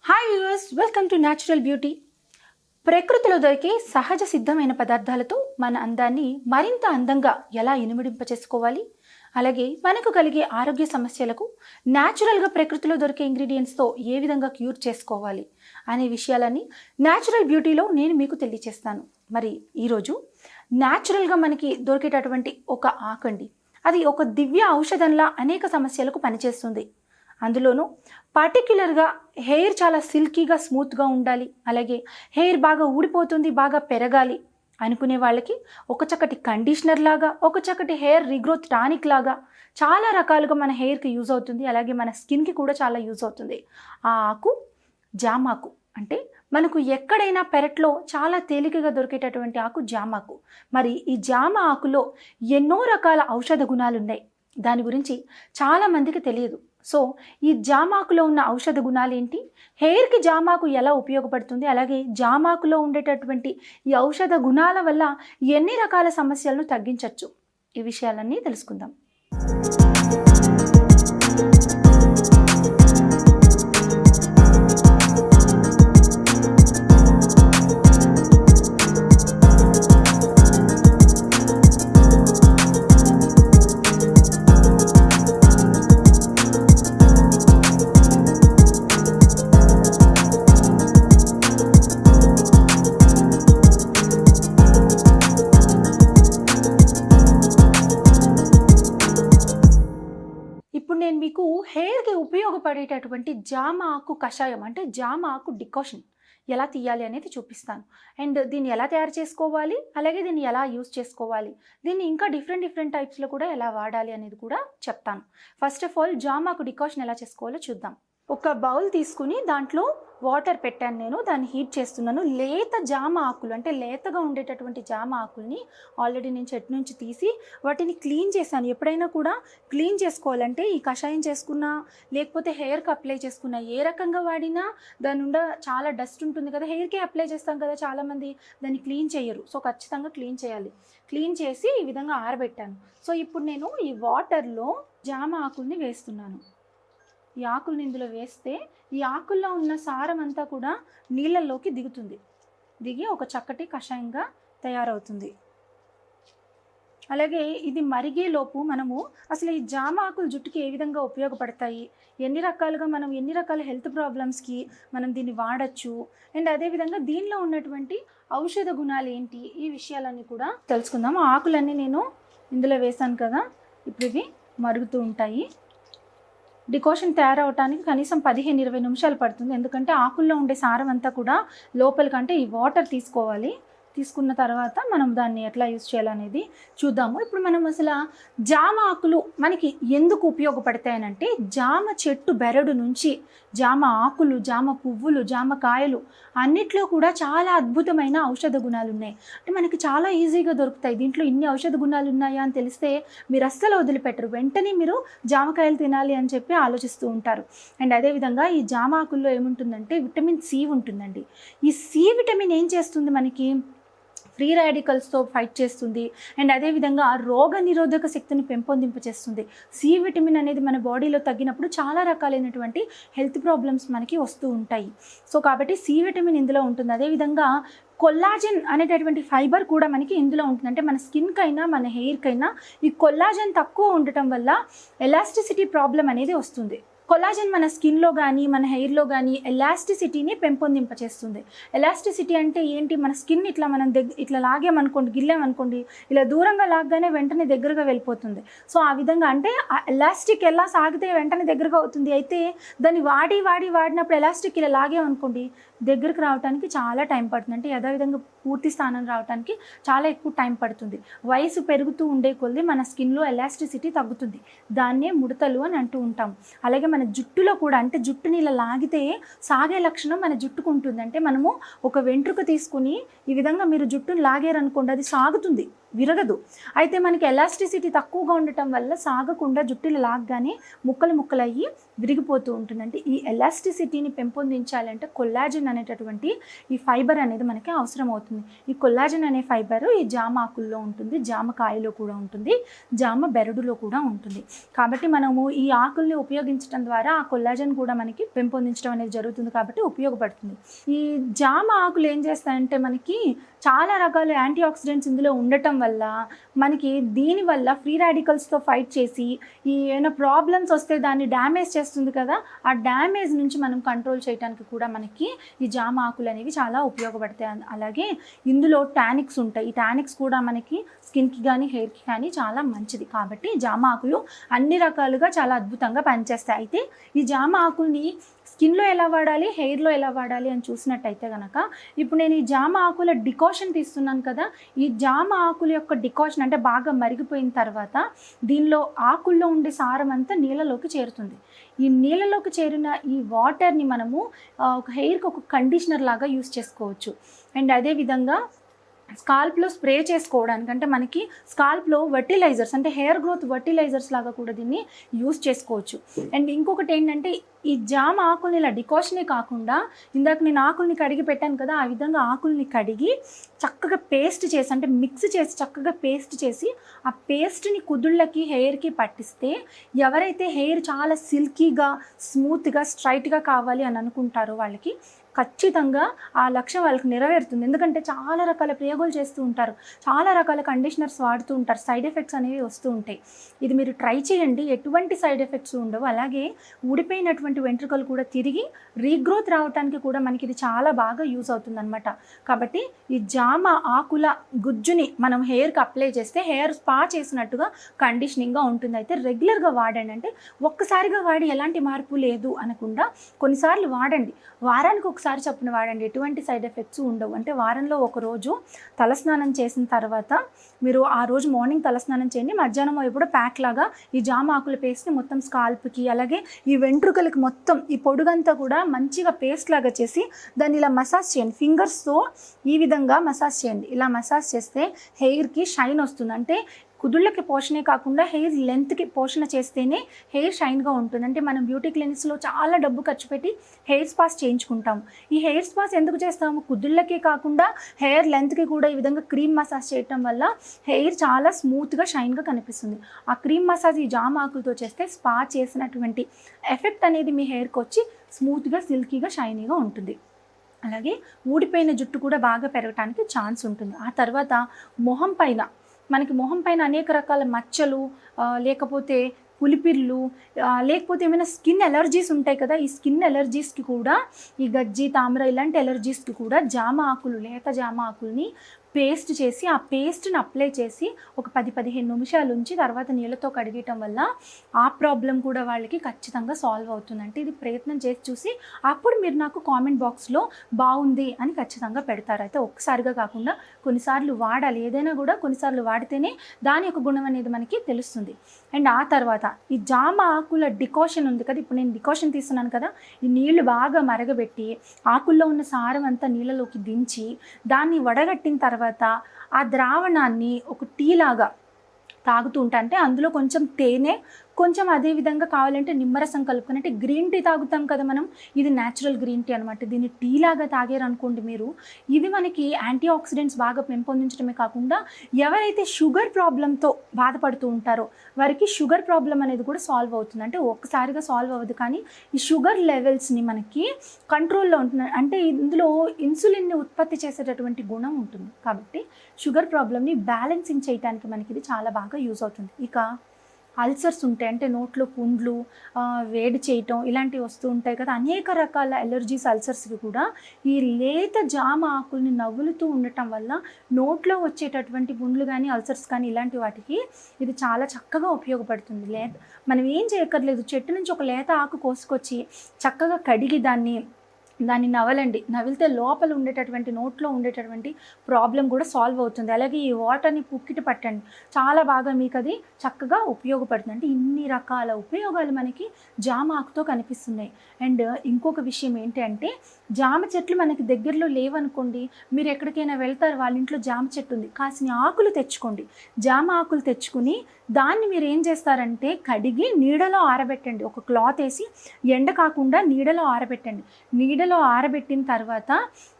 Hi viewers welcome to natural beauty ప్రకృతిలో దొరికే సహజ సిద్ధమైన పదార్థాలతో మన అందాన్ని మరింత అందంగా ఎలా ఇనుమడింప చేసుకోవాలి అలాగే మనకు కలిగే ఆరోగ్య సమస్యలకు న్యాచురల్గా ప్రకృతిలో దొరికే ఇంగ్రీడియంట్స్తో ఏ విధంగా క్యూర్ చేసుకోవాలి అనే విషయాలన్నీ న్యాచురల్ బ్యూటీలో నేను మీకు తెలియచేస్తాను. మరి ఈరోజు న్యాచురల్గా మనకి దొరికేటటువంటి ఒక ఆకండి. అది ఒక దివ్య ఔషధంలా అనేక సమస్యలకు పనిచేస్తుంది. అందులోనూ పర్టిక్యులర్గా హెయిర్ చాలా సిల్కీగా స్మూత్గా ఉండాలి. అలాగే హెయిర్ బాగా ఊడిపోతుంది బాగా పెరగాలి అనుకునే వాళ్ళకి ఒక చక్కటి కండిషనర్ లాగా ఒక చక్కటి హెయిర్ రీగ్రోత్ టానిక్ లాగా చాలా రకాలుగా మన హెయిర్కి యూజ్ అవుతుంది. అలాగే మన స్కిన్కి కూడా చాలా యూజ్ అవుతుంది. ఆ ఆకు జామాకు అంటే మనకు ఎక్కడైనా పెరట్లో చాలా తేలికగా దొరికేటటువంటి ఆకు జామాకు. మరి ఈ జామ ఆకులో ఎన్నో రకాల ఔషధ గుణాలు ఉన్నాయి దాని గురించి చాలామందికి తెలియదు. సో ఈ జామాకులో ఉన్న ఔషధ గుణాలు ఏంటి హెయిర్కి జామాకు ఎలా ఉపయోగపడుతుంది? అలాగే జామాకులో ఉండేటటువంటి ఈ ఔషధ గుణాల వల్ల ఎన్ని రకాల సమస్యలను తగ్గించవచ్చు ఈ విషయాలన్నీ తెలుసుకుందాం. హెయిర్కి ఉపయోగపడేటటువంటి జామ ఆకు కషాయం అంటే జామ ఆకు డికాషన్ ఎలా తీయాలి అనేది చూపిస్తాను. అండ్ దీన్ని ఎలా తయారు చేసుకోవాలి? అలాగే దీన్ని ఎలా యూస్ చేసుకోవాలి? దీన్ని ఇంకా డిఫరెంట్ డిఫరెంట్ టైప్స్లో కూడా ఎలా వాడాలి అనేది కూడా చెప్తాను. ఫస్ట్ ఆఫ్ ఆల్ జామాకు డికాషన్ ఎలా చేసుకోవాలో చూద్దాం. ఒక బౌల్ తీసుకుని దాంట్లో వాటర్ పెట్టాను నేను. దాన్ని హీట్ చేస్తున్నాను. లేత జామ ఆకులు అంటే లేతగా ఉండేటటువంటి జామ ఆకుల్ని ఆల్రెడీ నేను చెట్టు నుంచి తీసి వాటిని క్లీన్ చేశాను. ఎప్పుడైనా కూడా క్లీన్ చేసుకోవాలంటే ఈ కషాయం చేసుకున్నా లేకపోతే హెయిర్కి అప్లై చేసుకున్నా ఏ రకంగా వాడినా దాని ఉండ చాలా డస్ట్ ఉంటుంది కదా. హెయిర్కి అప్లై చేస్తాం కదా చాలామంది. దాన్ని క్లీన్ చేయరు. సో ఖచ్చితంగా క్లీన్ చేయాలి. క్లీన్ చేసి ఈ విధంగా ఆరబెట్టాను. సో ఇప్పుడు నేను ఈ వాటర్లో జామ ఆకుల్ని వేస్తున్నాను. ఈ ఆకుల్ని ఇందులో వేస్తే ఈ ఆకుల్లో ఉన్న సారం అంతా కూడా నీళ్ళల్లోకి దిగుతుంది. దిగి ఒక చక్కటి కషాయంగా తయారవుతుంది. అలాగే ఇది మరిగేలోపు మనము అసలు ఈ జామ ఆకులు జుట్టుకి ఏ విధంగా ఉపయోగపడతాయి? ఎన్ని రకాలుగా మనం ఎన్ని రకాల హెల్త్ ప్రాబ్లమ్స్కి మనం దీన్ని వాడచ్చు? అండ్ అదేవిధంగా దీనిలో ఉన్నటువంటి ఔషధ గుణాలు ఏంటి? ఈ విషయాలన్నీ కూడా తెలుసుకుందాం. ఆ ఆకులన్నీ నేను ఇందులో వేశాను కదా. ఇప్పుడు ఇవి మరుగుతూ ఉంటాయి. డికోషన్ తయారవటానికి కనీసం పదిహేను ఇరవై నిమిషాలు పడుతుంది. ఎందుకంటే ఆకుల్లో ఉండే సారం అంతా కూడా లోపలికంటే ఈ వాటర్ తీసుకోవాలి. తీసుకున్న తర్వాత మనం దాన్ని ఎట్లా యూజ్ చేయాలనేది చూద్దాము. ఇప్పుడు మనం అసలు జామ ఆకులు మనకి ఎందుకు ఉపయోగపడతాయనంటే జామ చెట్టు బెరడు నుంచి జామ ఆకులు జామ పువ్వులు జామ కాయలు అన్నిట్లో కూడా చాలా అద్భుతమైన ఔషధ గుణాలు ఉన్నాయి అంటే మనకి చాలా ఈజీగా దొరుకుతాయి. దీంట్లో ఇన్ని ఔషధ గుణాలు ఉన్నాయా అని తెలిస్తే మీరు అస్సలు వదిలిపెట్టరు. వెంటనే మీరు జామకాయలు తినాలి అని చెప్పి ఆలోచిస్తూ ఉంటారు. అండ్ అదేవిధంగా ఈ జామ ఆకుల్లో ఏముంటుందంటే విటమిన్ సి ఉంటుందండి. ఈ సి విటమిన్ ఏం చేస్తుంది మనకి? ఫ్రీ రాడికల్స్తో ఫైట్ చేస్తుంది. అండ్ అదేవిధంగా రోగ నిరోధక శక్తిని పెంపొందింపచేస్తుంది. సి విటమిన్ అనేది మన బాడీలో తగ్గినప్పుడు చాలా రకాలైనటువంటి హెల్త్ ప్రాబ్లమ్స్ మనకి వస్తూ ఉంటాయి. సో కాబట్టి సి విటమిన్ ఇందులో ఉంటుంది. అదేవిధంగా కొల్లాజన్ అనేటటువంటి ఫైబర్ కూడా మనకి ఇందులో ఉంటుంది. అంటే మన స్కిన్కైనా మన హెయిర్కైనా ఈ కొల్లాజన్ తక్కువ ఉండటం వల్ల ఎలాస్టిసిటీ ప్రాబ్లం అనేది వస్తుంది. కొలాజన్ మన స్కిన్లో కానీ మన హెయిర్లో కానీ ఎలాస్టిసిటీని పెంపొందింపచేస్తుంది. ఎలాస్టిసిటీ అంటే ఏంటి? మన స్కిన్ ఇట్లా మనం దగ్గర ఇట్లా లాగామనుకోండి గిల్లామనుకోండి ఇలా దూరంగా లాగ్గానే వెంటనే దగ్గరగా వెళ్ళిపోతుంది. సో ఆ విధంగా అంటే ఆ ఎలాస్టిక్ ఎలా సాగితే వెంటనే దగ్గరగా అవుతుంది. అయితే దాన్ని వాడి వాడి వాడినప్పుడు ఎలాస్టిక్ ఇలా లాగామనుకోండి దగ్గరకు రావడానికి చాలా టైం పడుతుంది. అంటే యథావిధంగా పూర్తి స్థానం రావడానికి చాలా ఎక్కువ టైం పడుతుంది. వయసు పెరుగుతూ ఉండే కొద్దీ మన స్కిన్లో ఎలాస్టిసిటీ తగ్గుతుంది. దాన్నే ముడతలు అని అంటూ ఉంటాం. అలాగే మన జుట్టులో కూడా అంటే జుట్టుని ఇలా లాగితే సాగే లక్షణం మన జుట్టుకు ఉంటుంది. అంటే మనము ఒక వెంట్రుక తీసుకుని ఈ విధంగా మీరు జుట్టుని లాగారనుకోండి అది సాగుతుంది. విరగదు. అయితే మనకి ఎలాస్టిసిటీ తక్కువగా ఉండటం వల్ల సాగకుండా జుట్టులు లాగ్గానే ముక్కలు ముక్కలు అయ్యి విరిగిపోతూ ఉంటుందంటే ఈ ఎలాస్టిసిటీని పెంపొందించాలంటే కొల్లాజిన్ అనేటటువంటి ఈ ఫైబర్ అనేది మనకి అవసరం అవుతుంది. ఈ కొల్లాజిన్ అనే ఫైబర్ ఈ జామ ఆకుల్లో ఉంటుంది జామకాయలో కూడా ఉంటుంది జామ బెరడులో కూడా ఉంటుంది. కాబట్టి మనము ఈ ఆకుల్ని ఉపయోగించడం ద్వారా ఆ కొల్లాజన్ కూడా మనకి పెంపొందించడం అనేది జరుగుతుంది కాబట్టి ఉపయోగపడుతుంది. ఈ జామ ఆకులు ఏం చేస్తాయంటే మనకి చాలా రకాల యాంటీ ఆక్సిడెంట్స్ ఇందులో ఉండటం వల్ల మనకి దీనివల్ల ఫ్రీ రాడికల్స్తో ఫైట్ చేసి ఈ ఏమైనా ప్రాబ్లమ్స్ వస్తే దాన్ని డ్యామేజ్ చేస్తుంది కదా ఆ డ్యామేజ్ నుంచి మనం కంట్రోల్ చేయడానికి కూడా మనకి ఈ జామ ఆకులు అనేవి చాలా ఉపయోగపడతాయి. అలాగే ఇందులో టానిక్స్ ఉంటాయి. ఈ టానిక్స్ కూడా మనకి స్కిన్కి కానీ హెయిర్కి కానీ చాలా మంచిది. కాబట్టి జామ ఆకులు అన్ని రకాలుగా చాలా అద్భుతంగా పనిచేస్తాయి. అయితే ఈ జామ ఆకుల్ని స్కిన్లో ఎలా వాడాలి హెయిర్లో ఎలా వాడాలి అని చూసినట్టయితే కనుక ఇప్పుడు నేను ఈ జామ ఆకుల డికాషన్ తీస్తున్నాను కదా ఈ జామ ఆకుల యొక్క డికాషన్ అంటే బాగా మరిగిపోయిన తర్వాత దీనిలో ఆకుల్లో ఉండే సారం అంతా నీళ్ళలోకి చేరుతుంది. ఈ నీళ్ళలోకి చేరిన ఈ వాటర్ని మనము ఒక హెయిర్కి ఒక కండిషనర్ లాగా యూస్ చేసుకోవచ్చు. అండ్ అదేవిధంగా స్కాల్ప్లో స్ప్రే చేసుకోవడానికి అంటే మనకి స్కాల్ప్లో వర్టిలైజర్స్ అంటే హెయిర్ గ్రోత్ వర్టిలైజర్స్ లాగా కూడా దీన్ని యూస్ చేసుకోవచ్చు. అండ్ ఇంకొకటి ఏంటంటే ఈ జామ ఆకుల్ని ఇలా డికాషనే కాకుండా ఇందాక నేను ఆకుల్ని కడిగి పెట్టాను కదా ఆ విధంగా ఆకుల్ని కడిగి చక్కగా పేస్ట్ చేసి అంటే మిక్స్ చేసి చక్కగా పేస్ట్ చేసి ఆ పేస్ట్ని కుదుళ్ళకి హెయిర్కి పట్టిస్తే ఎవరైతే హెయిర్ చాలా సిల్కీగా స్మూత్గా స్ట్రైట్గా కావాలి అని అనుకుంటారో వాళ్ళకి ఖచ్చితంగా ఆ లక్ష్యం వాళ్ళకి నెరవేరుతుంది. ఎందుకంటే చాలా రకాల ప్రయోగాలు చేస్తూ ఉంటారు. చాలా రకాల కండిషనర్స్ వాడుతూ ఉంటారు. సైడ్ ఎఫెక్ట్స్ అనేవి వస్తూ ఉంటాయి. ఇది మీరు ట్రై చేయండి. ఎటువంటి సైడ్ ఎఫెక్ట్స్ ఉండవు. అలాగే ఊడిపోయినటువంటి వెంట్రుకలు కూడా తిరిగి రీగ్రోత్ రావడానికి కూడా మనకి ఇది చాలా బాగా యూస్ అవుతుందన్నమాట. కాబట్టి ఈ జామ ఆకుల గుజ్జుని మనం హెయిర్కి అప్లై చేస్తే హెయిర్ స్పా చేసినట్టుగా కండిషనింగ్గా ఉంటుంది. అయితే రెగ్యులర్గా వాడండి అంటే ఒక్కసారిగా వాడి ఎలాంటి మార్పు లేదు అనకుండా కొన్నిసార్లు వాడండి. వారానికి ఒకసారి చొప్పున వాడండి. ఎటువంటి సైడ్ ఎఫెక్ట్స్ ఉండవు. అంటే వారంలో ఒక రోజు తలస్నానం చేసిన తర్వాత మీరు ఆ రోజు మార్నింగ్ తలస్నానం చేయండి. మధ్యాహ్నం ఎప్పుడో ప్యాక్ లాగా ఈ జామ ఆకుల పేస్ట్ని మొత్తం స్కాల్ప్కి అలాగే ఈ వెంట్రుకలకి మొత్తం ఈ పొడుగంతా కూడా మంచిగా పేస్ట్ లాగా చేసి దాన్ని ఇలా మసాజ్ చేయండి. ఫింగర్స్తో ఈ విధంగా మసాజ్ చేయండి. ఇలా మసాజ్ చేస్తే హెయిర్కి షైన్ వస్తుంది. అంటే కుదుళ్ళకి పోషణే కాకుండా హెయిర్ లెంత్కి పోషణ చేస్తేనే హెయిర్ షైన్గా ఉంటుంది. అంటే మనం బ్యూటీ క్లినిక్స్లో చాలా డబ్బు ఖర్చు పెట్టి హెయిర్ స్పాస్ చేయించుకుంటాం. ఈ హెయిర్ స్పాస్ ఎందుకు చేస్తాము? కుదుళ్ళకే కాకుండా హెయిర్ లెంత్కి కూడా ఈ విధంగా క్రీమ్ మసాజ్ చేయటం వల్ల హెయిర్ చాలా స్మూత్గా షైన్గా కనిపిస్తుంది. ఆ క్రీమ్ మసాజ్ ఈ జామ ఆకులతో చేస్తే స్పా చేసినటువంటి ఎఫెక్ట్ అనేది మీ హెయిర్కి వచ్చి స్మూత్గా సిల్కీగా షైనీగా ఉంటుంది. అలాగే ఊడిపోయిన జుట్టు కూడా బాగా పెరగటానికి ఛాన్స్ ఉంటుంది. ఆ తర్వాత మొహం పైన మనకి మొహం పైన అనేక రకాల మచ్చలు లేకపోతే పులిపిర్లు లేకపోతే ఏమైనా స్కిన్ ఎలర్జీస్ ఉంటాయి కదా ఈ స్కిన్ ఎలర్జీస్కి కూడా ఈ గజ్జి తామర ఇలాంటి ఎలర్జీస్కి కూడా జామ ఆకులు లేత జామ ఆకుల్ని పేస్ట్ చేసి ఆ పేస్ట్ని అప్లై చేసి ఒక పది పదిహేను నిమిషాలు ఉంచి తర్వాత నీళ్ళతో కడిగటం వల్ల ఆ ప్రాబ్లం కూడా వాళ్ళకి ఖచ్చితంగా సాల్వ్ అవుతుంది అంటే ఇది ప్రయత్నం చేసి చూసి అప్పుడు మీరు నాకు కామెంట్ బాక్స్లో బాగుంది అని ఖచ్చితంగా పెడతారు. అయితే ఒక్కసారిగా కాకుండా కొన్నిసార్లు వాడాలి. ఏదైనా కూడా కొన్నిసార్లు వాడితేనే దాని యొక్క గుణం అనేది మనకి తెలుస్తుంది. అండ్ ఆ తర్వాత ఈ జామ ఆకుల డికాషన్ ఉంది కదా ఇప్పుడు నేను డికాషన్ తీస్తున్నాను కదా ఈ నీళ్ళు బాగా మరగబెట్టి ఆకుల్లో ఉన్న సారం అంతా నీళ్ళలోకి దించి దాన్ని వడగట్టిన తర్వాత తర్వాత ఆ ద్రావణాన్ని ఒక టీ లాగా తాగుతూ ఉంటా. అంటే అందులో కొంచెం తేనె కొంచెం అదే విధంగా కావాలంటే నిమ్మరసం కలుపుకొని అంటే గ్రీన్ టీ తాగుతాం కదా మనం ఇది న్యాచురల్ గ్రీన్ టీ అనమాట దీన్ని టీ లాగా తాగారు అనుకోండి మీరు ఇది మనకి యాంటీ ఆక్సిడెంట్స్ బాగా పెంపొందించడమే కాకుండా ఎవరైతే షుగర్ ప్రాబ్లంతో బాధపడుతూ ఉంటారో వారికి షుగర్ ప్రాబ్లం అనేది కూడా సాల్వ్ అవుతుంది. అంటే ఒక్కసారిగా సాల్వ్ అవ్వదు కానీ ఈ షుగర్ లెవెల్స్ని మనకి కంట్రోల్లో ఉంటుంది అంటే ఇందులో ఇన్సులిన్ని ఉత్పత్తి చేసేటటువంటి గుణం ఉంటుంది. కాబట్టి షుగర్ ప్రాబ్లమ్ని బ్యాలెన్సింగ్ చేయడానికి మనకి ఇది చాలా బాగా యూజ్ అవుతుంది. ఇక అల్సర్స్ ఉంటాయి. అంటే నోట్లో పుండ్లు వేడి చేయటం ఇలాంటివి వస్తూ ఉంటాయి కదా. అనేక రకాల ఎలర్జీస్ అల్సర్స్కి కూడా ఈ లేత జామ ఆకుల్ని నవ్వులుతూ ఉండటం వల్ల నోట్లో వచ్చేటటువంటి పుండ్లు కానీ అల్సర్స్ కానీ ఇలాంటి వాటికి ఇది చాలా చక్కగా ఉపయోగపడుతుంది. లేత మనం ఏం చేయక్కర్లేదు. చెట్టు నుంచి ఒక లేత ఆకు కోసుకొచ్చి చక్కగా కడిగి దాన్ని దాన్ని నవలండి. నవిలితే లోపల ఉండేటటువంటి నోట్లో ఉండేటటువంటి ప్రాబ్లం కూడా సాల్వ్ అవుతుంది. అలాగే ఈ వాటర్ని పుక్కిటి పట్టండి. చాలా బాగా మీకు అది చక్కగా ఉపయోగపడుతుంది. అంటే ఇన్ని రకాల ఉపయోగాలు మనకి జామ ఆకుతో కనిపిస్తున్నాయి. అండ్ ఇంకొక విషయం ఏంటంటే జామ చెట్లు మనకి దగ్గరలో లేవనుకోండి మీరు ఎక్కడికైనా వెళ్తారు వాళ్ళ ఇంట్లో జామ చెట్టు ఉంది. కాసిన ఆకులు తెచ్చుకోండి. జామ ఆకులు తెచ్చుకుని దాన్ని మీరు ఏం చేస్తారంటే కడిగి నీడలో ఆరబెట్టండి. ఒక క్లాత్ వేసి ఎండ కాకుండా నీడలో ఆరబెట్టండి. నీడలో ఆరబెట్టిన తర్వాత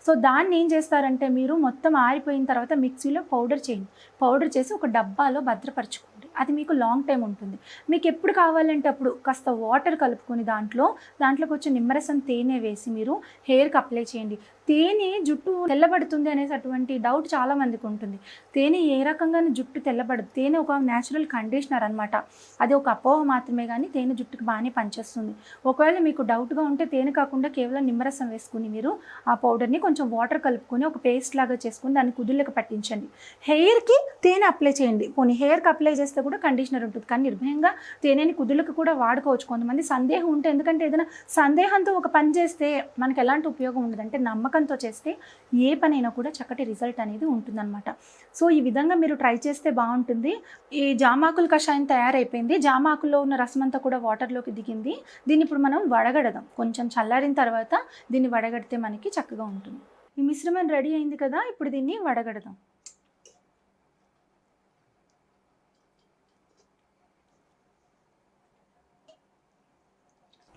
సో దాన్ని ఏం చేస్తారంటే మీరు మొత్తం ఆరిపోయిన తర్వాత మిక్సీలో పౌడర్ చేయండి. పౌడర్ చేసి ఒక డబ్బాలో భద్రపరచుకోండి. అది మీకు లాంగ్ టైం ఉంటుంది. మీకు ఎప్పుడు కావాలంటే అప్పుడు కాస్త వాటర్ కలుపుకొని దాంట్లో దాంట్లో కొంచెం నిమ్మరసం తేనె వేసి మీరు హెయిర్కి అప్లై చేయండి. తేనె జుట్టు తెల్లబడుతుంది అనేటటువంటి డౌట్ చాలా మందికి ఉంటుంది. తేనె ఏ రకంగా జుట్టు తెల్లబడదు. తేనె ఒక న్యాచురల్ కండిషనర్ అనమాట అది ఒక అపోహ మాత్రమే కానీ తేనె జుట్టుకి బాగానే పనిచేస్తుంది. ఒకవేళ మీకు డౌట్గా ఉంటే తేనె కాకుండా కేవలం నిమ్మరసం వేసుకుని మీరు ఆ పౌడర్ని కొంచెం వాటర్ కలుపుకొని ఒక పేస్ట్ లాగా చేసుకుని దాన్ని కుదుళ్ళకి పట్టించండి. హెయిర్కి తేనె అప్లై చేయండి. పోనీ హెయిర్కి అప్లై చేస్తే కూడా కండిషనర్ ఉంటుంది. కానీ నిర్భయంగా తేనెని కుదుళ్ళకి కూడా వాడుకోవచ్చు. కొంతమంది సందేహం ఉంటే ఎందుకంటే ఏదైనా సందేహంతో ఒక పని చేస్తే మనకు ఎలాంటి ఉపయోగం ఉండదు అంటే నమ్మకం. నమ్మకంతో చేస్తే ఏ పనైనా కూడా చక్కటి రిజల్ట్ అనేది ఉంటుందన్నమాట. సో ఈ విధంగా మీరు ట్రై చేస్తే బాగుంటుంది. ఈ జామాకుల కషాయం తయారైపోయింది. జామాకుల్లో ఉన్న రసం అంతా కూడా వాటర్లోకి దిగింది. దీన్ని ఇప్పుడు మనం వడగడదాం. కొంచెం చల్లారిన తర్వాత దీన్ని వడగడితే మనకి చక్కగా ఉంటుంది. ఈ మిశ్రమం రెడీ అయింది కదా ఇప్పుడు దీన్ని వడగడదాం.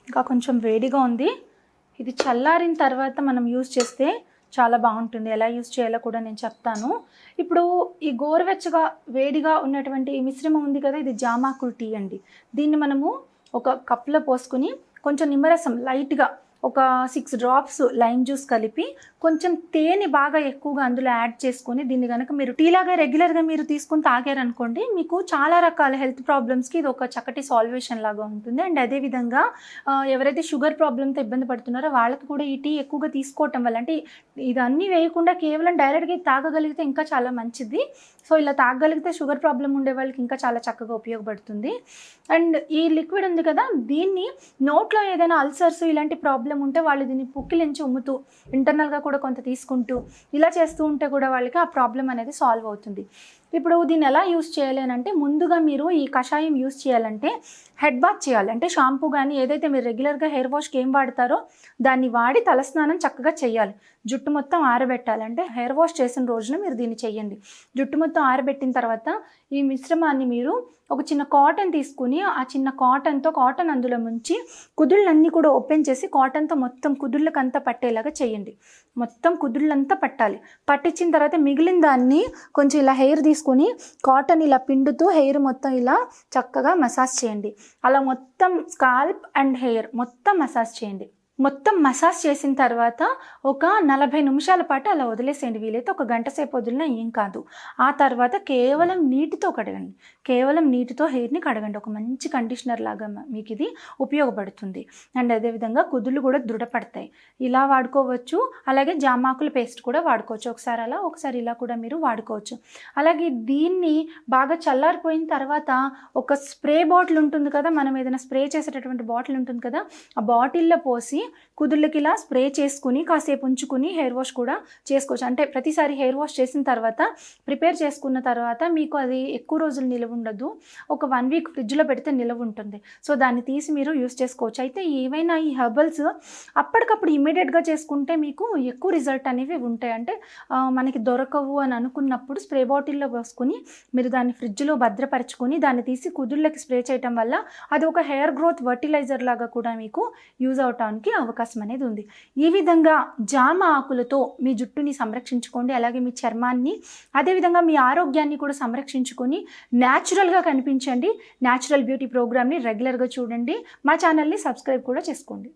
ఇంకా కొంచెం వేడిగా ఉంది. ఇది చల్లారిన తర్వాత మనం యూజ్ చేస్తే చాలా బాగుంటుంది. ఎలా యూజ్ చేయాలో కూడా నేను చెప్తాను. ఇప్పుడు ఈ గోరువెచ్చగా వేడిగా ఉన్నటువంటి ఈ మిశ్రమం ఉంది కదా ఇది జామాకులు టీ అండి. దీన్ని మనము ఒక కప్లో పోసుకొని కొంచెం నిమ్మరసం లైట్గా ఒక సిక్స్ డ్రాప్స్ లైమ్ జ్యూస్ కలిపి కొంచెం తేనె బాగా ఎక్కువగా అందులో యాడ్ చేసుకొని దీన్ని కనుక మీరు టీ లాగా రెగ్యులర్గా మీరు తీసుకొని తాగారనుకోండి మీకు చాలా రకాల హెల్త్ ప్రాబ్లమ్స్కి ఇది ఒక చక్కటి సాల్వేషన్ లాగా ఉంటుంది. అండ్ అదేవిధంగా ఎవరైతే షుగర్ ప్రాబ్లంతో ఇబ్బంది పడుతున్నారో వాళ్ళకి కూడా ఈ టీ ఎక్కువగా తీసుకోవటం వల్ల అంటే ఇదన్నీ వేయకుండా కేవలం డైరెక్ట్గా తాగగలిగితే ఇంకా చాలా మంచిది. సో ఇలా తాగగలిగితే షుగర్ ప్రాబ్లం ఉండే వాళ్ళకి ఇంకా చాలా చక్కగా ఉపయోగపడుతుంది. అండ్ ఈ లిక్విడ్ ఉంది కదా దీన్ని నోట్లో ఏదైనా అల్సర్స్ ఇలాంటి ప్రాబ్లం ఉంటే వాళ్ళు దీన్ని పుక్కిలించి ఉమ్ముతూ ఇంటర్నల్గా కూడా కొంత తీసుకుంటూ ఇలా చేస్తూ ఉంటే కూడా వాళ్ళకి ఆ ప్రాబ్లం అనేది సాల్వ్ అవుతుంది. ఇప్పుడు దీన్ని ఎలా యూస్ చేయాలి అని అంటే ముందుగా మీరు ఈ కషాయం యూస్ చేయాలంటే హెడ్ బాత్ చేయాలి. అంటే షాంపూ కానీ ఏదైతే మీరు రెగ్యులర్గా హెయిర్ వాష్కి ఏం వాడతారో దాన్ని వాడి తలస్నానం చక్కగా చేయాలి. జుట్టు మొత్తం ఆరబెట్టాలంటే హెయిర్ వాష్ చేసిన రోజున మీరు దీన్ని చేయండి. జుట్టు మొత్తం ఆరబెట్టిన తర్వాత ఈ మిశ్రమాన్ని మీరు ఒక చిన్న కాటన్ తీసుకుని ఆ చిన్న కాటన్తో కాటన్ అందులో ముంచి కుదుళ్ళన్నీ కూడా ఓపెన్ చేసి కాటన్తో మొత్తం కుదుళ్ళకంతా పట్టేలాగా చేయండి. మొత్తం కుదుళ్ళంతా పట్టాలి. పట్టించిన తర్వాత మిగిలిన దాన్ని కొంచెం ఇలా హెయిర్ తీసుకొని కాటన్ ఇలా పిండుతూ హెయిర్ మొత్తం ఇలా చక్కగా మసాజ్ చేయండి. అలా మొత్తం స్కాల్ప్ అండ్ హెయిర్ మొత్తం మసాజ్ చేయండి. మొత్తం మసాజ్ చేసిన తర్వాత ఒక నలభై నిమిషాల పాటు అలా వదిలేసేయండి. వీలైతే ఒక గంట సేపు వదిలినా ఏం కాదు. ఆ తర్వాత కేవలం నీటితో కడగండి. కేవలం నీటితో హెయిర్ని కడగండి. ఒక మంచి కండిషనర్ లాగా మీకు ఇది ఉపయోగపడుతుంది. అండ్ అదేవిధంగా కుదుళ్ళు కూడా దృఢపడతాయి. ఇలా వాడుకోవచ్చు. అలాగే జామాకుల పేస్ట్ కూడా వాడుకోవచ్చు. ఒకసారి అలా ఒకసారి ఇలా కూడా మీరు వాడుకోవచ్చు. అలాగే దీన్ని బాగా చల్లారిపోయిన తర్వాత ఒక స్ప్రే బాటిల్ ఉంటుంది కదా మనం ఏదైనా స్ప్రే చేసేటటువంటి బాటిల్ ఉంటుంది కదా ఆ బాటిల్లో పోసి కుదుళ్ళకి ఇలా స్ప్రే చేసుకుని కాసేపు ఉంచుకుని హెయిర్ వాష్ కూడా చేసుకోవచ్చు. అంటే ప్రతిసారి హెయిర్ వాష్ చేసిన తర్వాత ప్రిపేర్ చేసుకున్న తర్వాత మీకు అది ఎక్కువ రోజులు నిలవ ఉండదు. ఒక వన్ వీక్ ఫ్రిడ్జ్లో పెడితే నిలవ ఉంటుంది. సో దాన్ని తీసి మీరు యూస్ చేసుకోవచ్చు. అయితే ఏవైనా ఈ హెర్బల్స్ అప్పటికప్పుడు ఇమీడియట్గా చేసుకుంటే మీకు ఎక్కువ రిజల్ట్ అనేవి ఉంటాయి. అంటే మనకి దొరకవు అని అనుకున్నప్పుడు స్ప్రే బాటిల్లో పోసుకొని మీరు దాన్ని ఫ్రిడ్జ్లో భద్రపరచుకొని దాన్ని తీసి కుదుళ్ళకి స్ప్రే చేయటం వల్ల అది ఒక హెయిర్ గ్రోత్ ఫర్టిలైజర్ లాగా కూడా మీకు యూజ్ అవటానికి అవకాశం అనేది ఉంది. ఈ విధంగా జామ ఆకులతో మీ జుట్టుని సంరక్షించుకోండి అలాగే మీ చర్మాన్ని అదేవిధంగా మీ ఆరోగ్యాన్ని కూడా సంరక్షించుకొని న్యాచురల్గా కనిపించండి. న్యాచురల్ బ్యూటీ ప్రోగ్రామ్ని రెగ్యులర్గా చూడండి. మా ఛానల్ని సబ్స్క్రైబ్ కూడా చేసుకోండి.